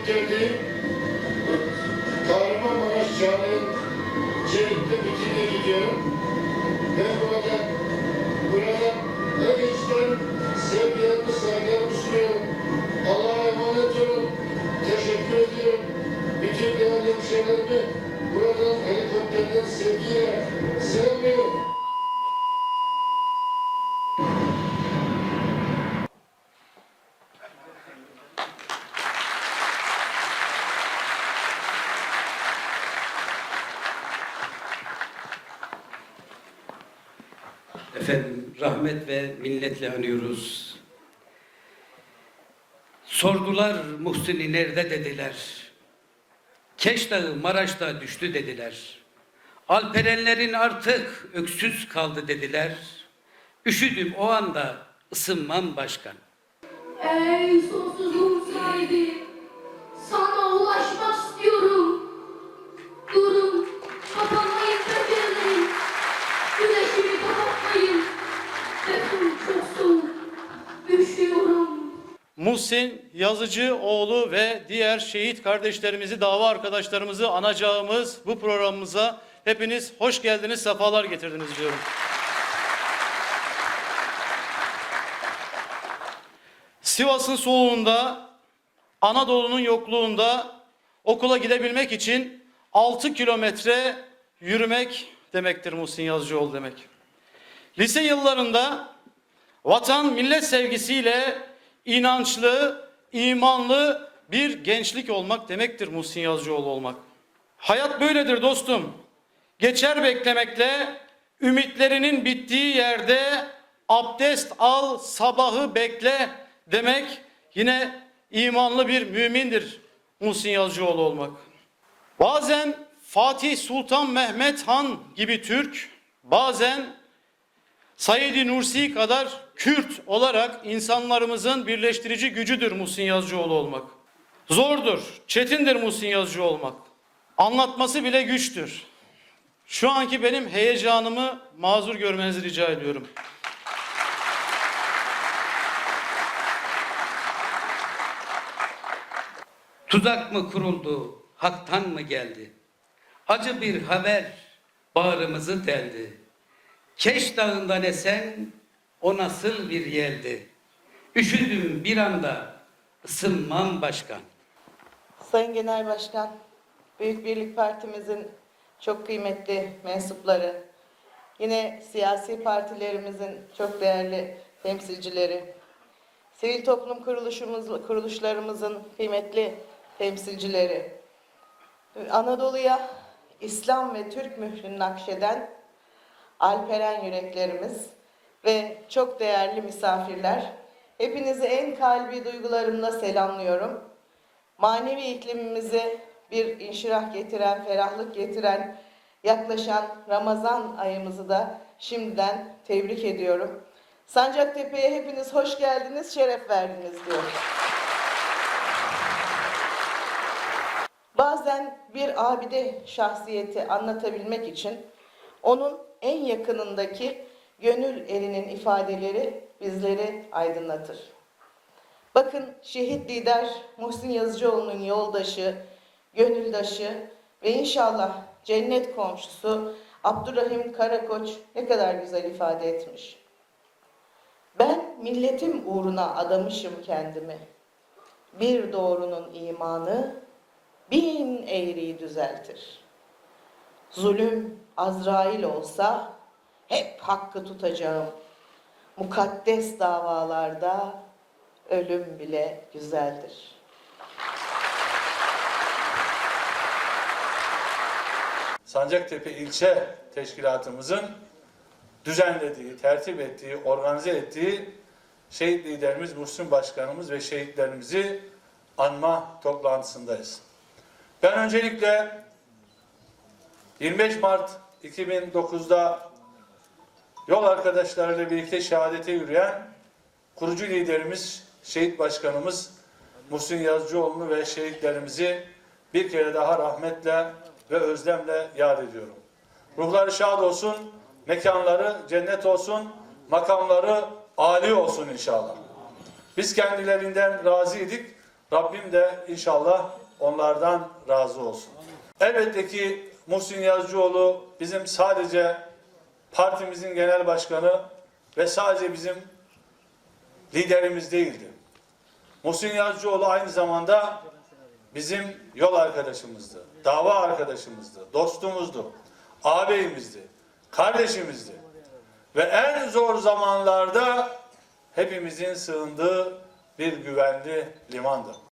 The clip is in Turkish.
Aklıma geldi. Kahramanmaraş Çağlayan Çelik'te bütüne gidiyorum. Ve burada burada en içten sevgilerimi saygılarımı sunuyorum. Allah'a emanet olun. Teşekkür ediyorum. Bütün değerli hemşehrilerimi buradan helikopterden sevgiyle, sevgiyle Efendim rahmet ve minnetle anıyoruz. Sordular Muhsin'i nerede dediler. Keş Dağı Maraş'ta düştü dediler. Alperenlerin artık öksüz kaldı dediler. Üşüdüm o anda ısınmam başkan. Ey sonsuzluğun sahibi, sana ulaşmak istiyorum. Durun, Muhsin Yazıcı oğlu ve diğer şehit kardeşlerimizi, dava arkadaşlarımızı anacağımız bu programımıza hepiniz hoş geldiniz, sefalar getirdiniz diyorum. Sivas'ın soğuğunda, Anadolu'nun yokluğunda okula gidebilmek için 6 kilometre yürümek demektir Muhsin Yazıcıoğlu demek. Lise yıllarında vatan millet sevgisiyle inançlı, imanlı bir gençlik olmak demektir Muhsin Yazıcıoğlu olmak. Hayat böyledir dostum. Geçer beklemekle ümitlerinin bittiği yerde abdest al sabahı bekle demek yine imanlı bir mümindir Muhsin Yazıcıoğlu olmak. Bazen Fatih Sultan Mehmet Han gibi Türk, bazen Said-i Nursi kadar Kürt olarak insanlarımızın birleştirici gücüdür Muhsin Yazıcıoğlu olmak. Zordur, çetindir Muhsin Yazıcı olmak. Anlatması bile güçtür. Şu anki benim heyecanımı mazur görmenizi rica ediyorum. Tuzak mı kuruldu, haktan mı geldi? Acı bir haber bağrımızı deldi. Keş dağından esen o nasıl bir yeldi? Üşüdüm bir anda, ısınmam başkan. Sayın Genel Başkan, Büyük Birlik Partimizin çok kıymetli mensupları, yine siyasi partilerimizin çok değerli temsilcileri, sivil toplum kuruluşumuz, kuruluşlarımızın kıymetli temsilcileri, Anadolu'ya İslam ve Türk mührünü nakşeden Alperen yüreklerimiz ve çok değerli misafirler, hepinizi en kalbi duygularımla selamlıyorum. Manevi iklimimize bir inşirah getiren, ferahlık getiren, yaklaşan Ramazan ayımızı da şimdiden tebrik ediyorum. Sancaktepe'ye hepiniz hoş geldiniz, şeref verdiniz diyorum. Bazen bir abide şahsiyeti anlatabilmek için onun en yakınındaki gönül erinin ifadeleri bizleri aydınlatır. Bakın şehit lider Muhsin Yazıcıoğlu'nun yoldaşı, gönüldaşı ve inşallah cennet komşusu Abdurrahim Karakoç ne kadar güzel ifade etmiş. Ben milletim uğruna adamışım kendimi. Bir doğrunun imanı bin eğriyi düzeltir. Zulüm Azrail olsa hep hakkı tutacağım. Mukaddes davalarda ölüm bile güzeldir. Sancaktepe ilçe teşkilatımızın düzenlediği, tertip ettiği, organize ettiği şehit liderimiz Muhsin Başkanımız ve şehitlerimizi anma toplantısındayız. Ben öncelikle 25 Mart 2009'da yol arkadaşlarıyla birlikte şehadete yürüyen kurucu liderimiz, şehit başkanımız Muhsin Yazıcıoğlu'nu ve şehitlerimizi bir kere daha rahmetle ve özlemle yad ediyorum. Ruhları şad olsun, mekanları cennet olsun, makamları âli olsun inşallah. Biz kendilerinden razıydık. Rabbim de inşallah onlardan razı olsun. Elbette ki Muhsin Yazıcıoğlu bizim sadece partimizin genel başkanı ve sadece bizim liderimiz değildi. Muhsin Yazıcıoğlu aynı zamanda bizim yol arkadaşımızdı, dava arkadaşımızdı, dostumuzdu, ağabeyimizdi, kardeşimizdi. Ve en zor zamanlarda hepimizin sığındığı bir güvenli limandı.